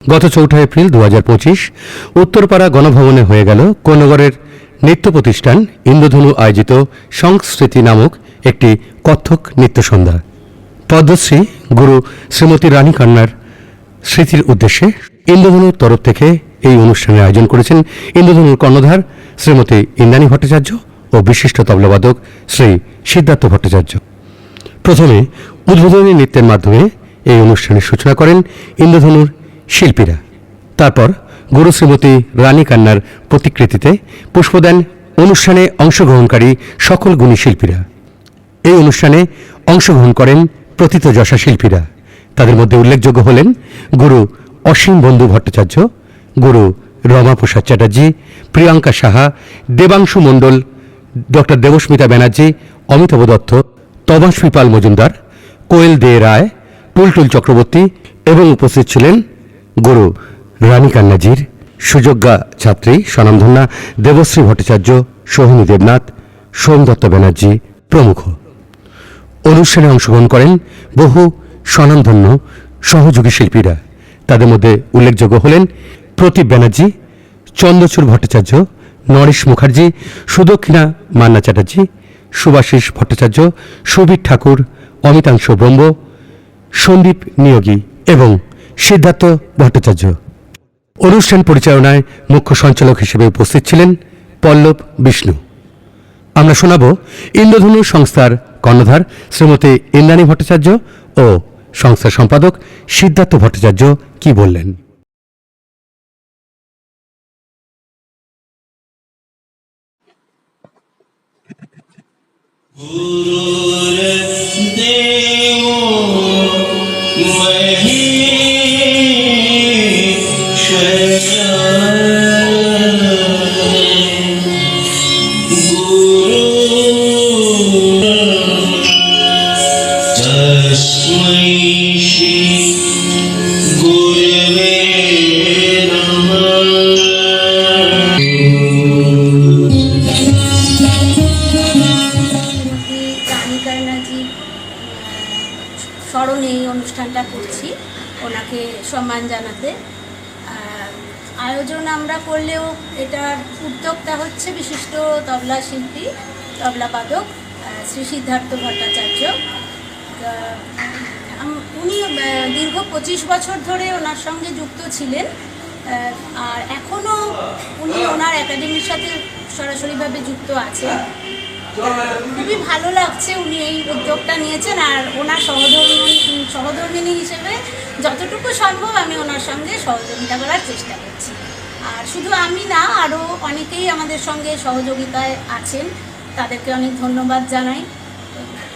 গত চৌঠা এপ্রিল দু হাজার পঁচিশ উত্তরপাড়া গণভবনে হয়ে গেল কোন্নগরের নৃত্য প্রতিষ্ঠান ইন্দ্রধনু আয়োজিত সংস্কৃতি নামক একটি কত্থক নৃত্য সন্ধ্যা। পদ্মশ্রী গুরু শ্রীমতী রানী কান্নার স্মৃতির উদ্দেশ্যে ইন্দ্রধনুর তরফ থেকে এই অনুষ্ঠানের আয়োজন করেছেন ইন্দ্রধনুর কর্ণধার শ্রীমতী ইন্দ্রাণী ভট্টাচার্য ও বিশিষ্ট তবলাবাদক শ্রী সিদ্ধার্থ ভট্টাচার্য। প্রথমে উদ্বোধনী নৃত্যের মাধ্যমে এই অনুষ্ঠানের সূচনা করেন ইন্দ্রধনুর শিল্পীরা। তারপর গুরু শ্রীমতী রানী কান্নার প্রতিকৃতিতে পুষ্প দেন অনুষ্ঠানে অংশগ্রহণকারী সকল গুণী শিল্পীরা। এই অনুষ্ঠানে অংশগ্রহণ করেন প্রথিতযশা শিল্পীরা। তাদের মধ্যে উল্লেখযোগ্য হলেন গুরু অসীম বন্ধু ভট্টাচার্য, গুরু রমা প্রসাদ চ্যাটার্জি, প্রিয়াঙ্কা সাহা, দেবাংশু মণ্ডল, ডক্টর দেবস্মিতা ব্যানার্জি, অমিতাভ দত্ত তবাস পিপাল মজুমদার, কোয়েল দে রায়, টুলটুল চক্রবর্তী এবং উপস্থিত ছিলেন গুরু রানী কান্নাজির সুযোগ্যা ছাত্রী স্বনামধন্যা দেবশ্রী ভট্টাচার্য, সোহিনী দেবনাথ, সোম দত্ত ব্যানার্জি প্রমুখ। অনুষ্ঠানে অংশগ্রহণ করেন বহু স্বনামধন্য সহযোগী শিল্পীরা। তাদের মধ্যে উল্লেখযোগ্য হলেন প্রদীপ ব্যানার্জি, চন্দ্রচূড় ভট্টাচার্য, নরেশ মুখার্জি, সুদক্ষিণা মান্না চ্যাটার্জি, সুভাষিস ভট্টাচার্য, সুবীর ঠাকুর, অমিতাংশ ব্রহ্ম, সন্দীপ নিয়োগী এবং সিদ্ধার্থ ভট্টাচার্য অনুষ্ঠান পরিচালনায় মুখ্য সঞ্চালক হিসেবে উপস্থিত ছিলেন পল্লব বিষ্ণু আমরা শোনাব ইন্দ্রধনু সংস্থার কর্ণধার শ্রীমতী ইন্দ্রাণী ভট্টাচার্য ও সংস্থার সম্পাদক সিদ্ধার্থ ভট্টাচার্য কি বললেন गुरुर्देवो महेश्वरः ওনাকে সম্মান জানাতে। আয়োজন আমরা করলেও এটার উদ্যোক্তা হচ্ছে বিশিষ্ট তবলা শিল্পী তবলাবাদক আহ, শ্রী সিদ্ধার্থ ভট্টাচার্য। উনি দীর্ঘ পঁচিশ বছর ধরে ওনার সঙ্গে যুক্ত ছিলেন। আর এখনও উনি ওনার একাডেমির সাথে সরাসরিভাবে যুক্ত আছেন। খুবই ভালো লাগছে উনি এই উদ্যোগটা নিয়েছেন আর ওনার সহধর্মী সহধর্মিনী হিসেবে যতটুকু সম্ভব আমি ওনার সঙ্গে সহযোগিতা করার চেষ্টা করছি। আর শুধু আমি না আরও অনেকেই আমাদের সঙ্গে সহযোগিতায় আছেন। তাদেরকে অনেক ধন্যবাদ জানাই।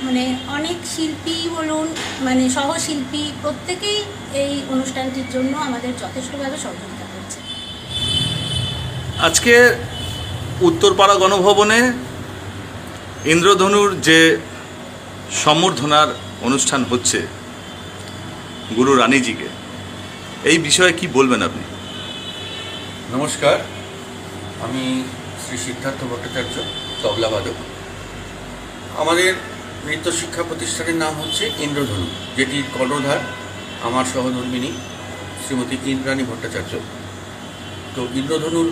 মানে অনেক শিল্পী বলুন মানে সহশিল্পী প্রত্যেকেই এই অনুষ্ঠানটির জন্য আমাদের যথেষ্টভাবে সহযোগিতা করছে আজকে উত্তরপাড়া গণভবনে ইন্দ্রধনুর যে সম্বর্ধনার অনুষ্ঠান হচ্ছে গুরু রানীজিকে, এই বিষয়ে কি বলবেন আপনি? নমস্কার, আমি শ্রী সিদ্ধার্থ ভট্টাচার্য, তবলা তবলাবাদক আমাদের নৃত্য শিক্ষা প্রতিষ্ঠানের নাম হচ্ছে ইন্দ্রধনু যেটির কর্ণধার আমার সহধর্মিনী শ্রীমতী ইন্দ্রাণী ভট্টাচার্য। তো ইন্দ্রধনুর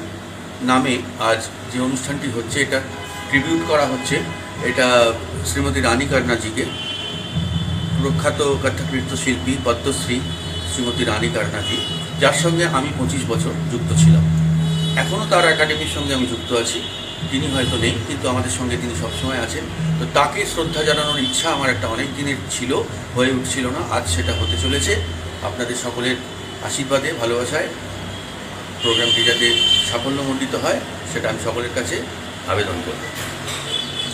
নামে আজ যে অনুষ্ঠানটি হচ্ছে, এটা ট্রিবিউট করা হচ্ছে এটা শ্রীমতী রানী কান্নাজিকে প্রখ্যাত কত্থক নৃত্যশিল্পী পদ্মশ্রী শ্রীমতী রানী কার্নাজি যার সঙ্গে আমি পঁচিশ বছর যুক্ত ছিলাম। এখনও তার একাডেমির সঙ্গে আমি যুক্ত আছি। তিনি হয়তো নেই, কিন্তু আমাদের সঙ্গে তিনি সবসময় আছেন। তো তাকে শ্রদ্ধা জানানোর ইচ্ছা আমার একটা অনেক দিনের ছিল, হয়ে উঠছিল না, আজ সেটা হতে চলেছে। আপনাদের সকলের আশীর্বাদে, ভালোবাসায় প্রোগ্রামটি যাতে সাফল্যমণ্ডিত হয়, সেটা আমি সকলের কাছে আবেদন করব।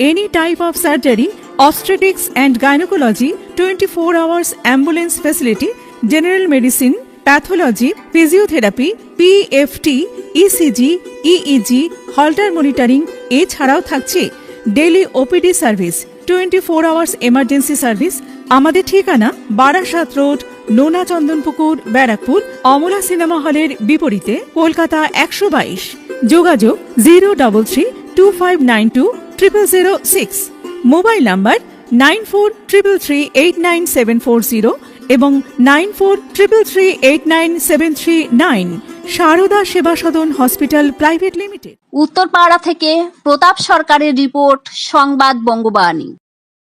any type of surgery, obstetrics and gynecology, 24 hours ambulance facility, general medicine, pathology physiotherapy PFT ECG EEG holter monitoring এছাড়াও থাকছে daily OPD service twenty four hours emergency service আমাদের ঠিকানা বারাসাত রোড নোনা চন্দনপুকুর ব্যারাকপুর অমলা সিনেমা হলের বিপরীতে কলকাতা একশো বাইশ। যোগাযোগ zero double three two five nine two triple zero six mobile number nine four triple three eight nine seven four zero এবং nine four triple three eight nine seven three nine Sarada Seva Sadan hospital private limited. Uttarpara থেকে প্রতাপ সরকারের report, সংবাদ বঙ্গবাণী।